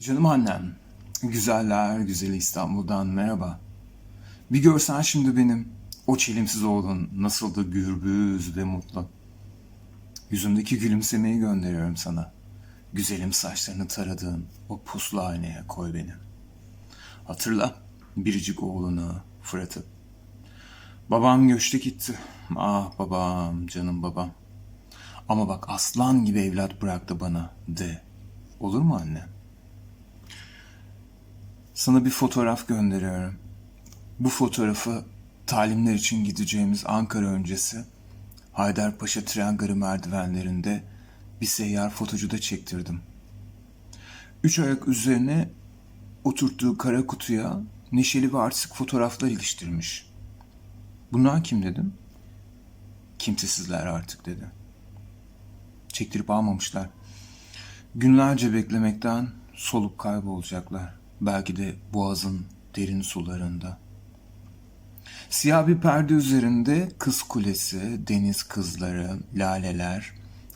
Canım annem, güzeller güzeli İstanbul'dan merhaba. Bir görsen şimdi benim o çelimsiz oğlun nasıl da gürbüz ve mutlu. Yüzümdeki gülümsemeyi gönderiyorum sana. Güzelim saçlarını taradığın o puslu aynaya koy beni. Hatırla biricik oğlunu Fırat'ı. Babam göçte gitti. Ah babam, canım babam. Ama bak aslan gibi evlat bıraktı bana de. Olur mu anne? Sana bir fotoğraf gönderiyorum. Bu fotoğrafı talimler için gideceğimiz Ankara öncesi Haydarpaşa tren garı merdivenlerinde bir seyyar fotocuda çektirdim. Üç ayak üzerine oturttuğu kara kutuya neşeli ve artistik fotoğraflar iliştirmiş. Bunlar kim dedim? Kimsesizler artık dedi. Çektirip almamışlar. Günlerce beklemekten solup kaybolacaklar. Belki de boğazın derin sularında. Siyah bir perde üzerinde kız kulesi, deniz kızları, laleler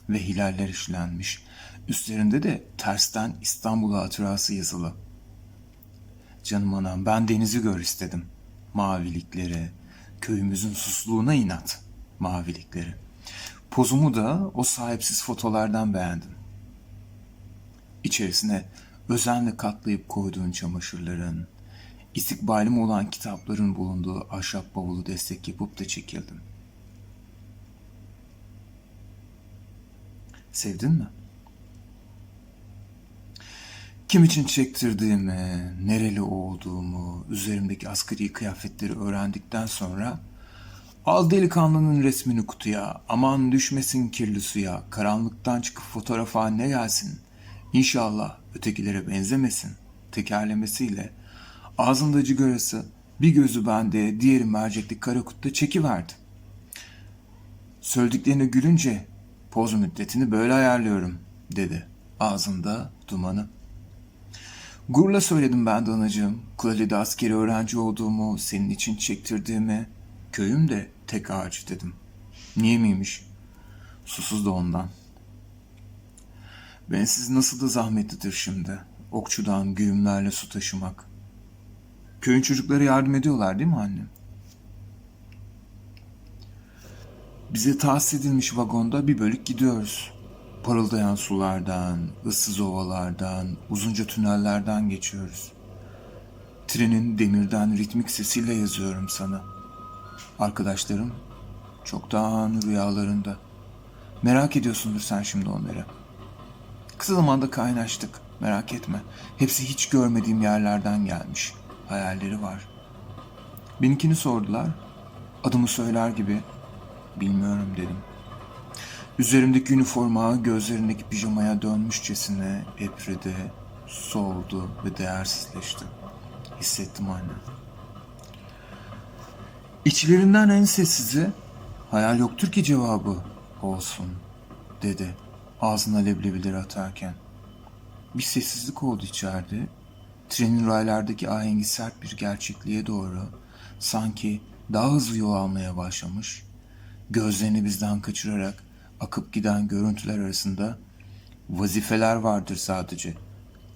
ve hilaller işlenmiş. Üstlerinde de tersten İstanbul hatırası yazılı. Canım anam ben denizi gör istedim. Mavilikleri, köyümüzün susluğuna inat mavilikleri. Pozumu da o sahipsiz fotolardan beğendim. İçerisine özenle katlayıp koyduğun çamaşırların, istikbalim olan kitapların bulunduğu ahşap bavulu destek yapıp da çekildim. Sevdin mi? Kim için çektirdiğimi, nereli olduğumu, üzerimdeki askeri kıyafetleri öğrendikten sonra Al delikanlının resmini kutuya, aman düşmesin kirli suya, karanlıktan çıkıp fotoğraf haline gelsin. İnşallah ötekilere benzemesin. Tekerlemesiyle ağzında cigarası, bir gözü bende, diğeri mercekli kara kutuda çekiverdi. Söylediklerine gülünce poz müddetini böyle ayarlıyorum dedi. Ağzında dumanı. Gurla söyledim ben de anacığım. Askeri öğrenci olduğumu, senin için çektirdiğimi, köyüm de tek ağaç dedim. Niye miymiş? Susuz da ondan. Bensiz nasıl da zahmetlidir şimdi. Okçudan güğümlerle su taşımak. Köyün çocukları yardım ediyorlar değil mi annem? Bize tahsis edilmiş vagonda bir bölük gidiyoruz. Parıldayan sulardan, ıssız ovalardan, uzunca tünellerden geçiyoruz. Trenin demirden ritmik sesiyle yazıyorum sana. Arkadaşlarım çoktan rüyalarında. Merak ediyorsundur sen şimdi onları. Kısa zamanda kaynaştık. Merak etme. Hepsi hiç görmediğim yerlerden gelmiş. Hayalleri var. Benimkini sordular. Adımı söyler gibi bilmiyorum dedim. Üzerimdeki üniforma gözlerindeki pijamaya dönmüşçesine epredi, soldu ve değersizleşti. Hissettim anne. İçlerinden en sessizi hayal yoktur ki cevabı olsun dedi ağzına leblebileri atarken. Bir sessizlik oldu içeride. Trenin raylardaki ahengi sert bir gerçekliğe doğru sanki daha hızlı yol almaya başlamış. Gözlerini bizden kaçırarak akıp giden görüntüler arasında vazifeler vardır sadece.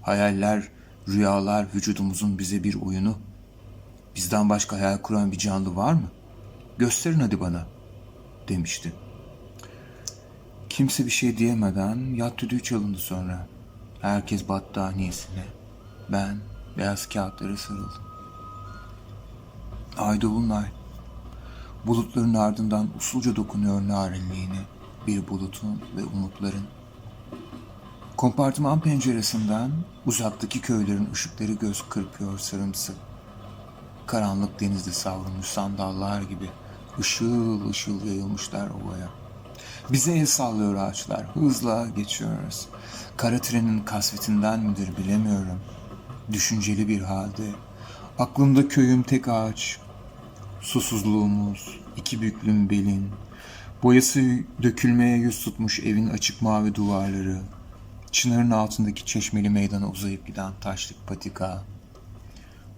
Hayaller, rüyalar vücudumuzun bize bir oyunu. Bizden başka hayal kuran bir canlı var mı? Gösterin hadi bana, demişti. Kimse bir şey diyemeden yat düdüğü çalındı sonra. Herkes battaniyesine. Ben beyaz kağıtlara sarıldım. Ay dolunay. Bulutların ardından usulca dokunuyor narinliğine. Bir bulutun ve umutların. Kompartıman penceresinden uzaktaki köylerin ışıkları göz kırpıyor sarımsı. Karanlık denizde savrulmuş sandallar gibi ışıl ışıl yayılmışlar ovaya. Bize el sallıyor ağaçlar. Hızla geçiyoruz. Kara trenin kasvetinden midir bilemiyorum. Düşünceli bir halde. Aklımda köyüm tek ağaç. Susuzluğumuz, iki büklüm belin. Boyası dökülmeye yüz tutmuş evin açık mavi duvarları. Çınarın altındaki çeşmeli meydana uzayıp giden taşlık patika.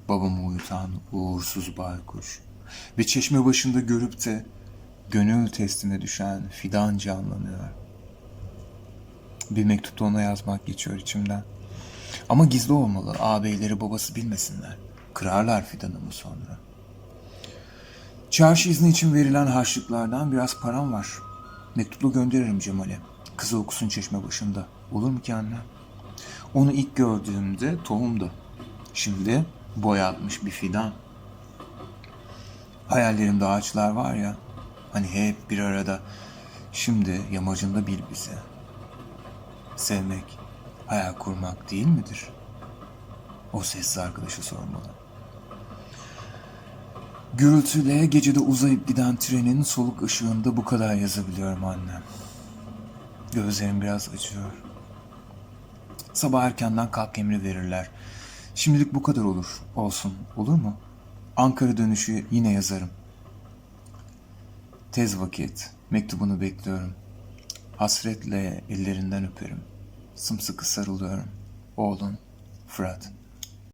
Babamı uyutan uğursuz baykuş. Ve çeşme başında görüp de gönül testine düşen fidan canlanıyor. Bir mektupta ona yazmak geçiyor içimden. Ama gizli olmalı. Ağabeyleri babası bilmesinler. Kırarlar fidanımı sonra. Çarşı izni için verilen harçlıklardan biraz param var. Mektupla gönderirim Cemal'e. Kızı okusun çeşme başında. Olur mu ki anne? Onu ilk gördüğümde tohumdu. Şimdi boy atmış bir fidan. Hayallerimde ağaçlar var ya. Hani hep bir arada. Şimdi yamacında bil bizi. Sevmek, hayal kurmak değil midir? O sessiz arkadaşı sormalı. Gürültüyle gecede uzayıp giden trenin soluk ışığında bu kadar yazabiliyorum annem. Gözlerim biraz acıyor. Sabah erkenden kalk emri verirler. Şimdilik bu kadar olur. Olsun. Olur mu? Ankara dönüşü yine yazarım. Tez vakit. Mektubunu bekliyorum. Hasretle ellerinden öperim. Sımsıkı sarılıyorum. Oğlun Fırat.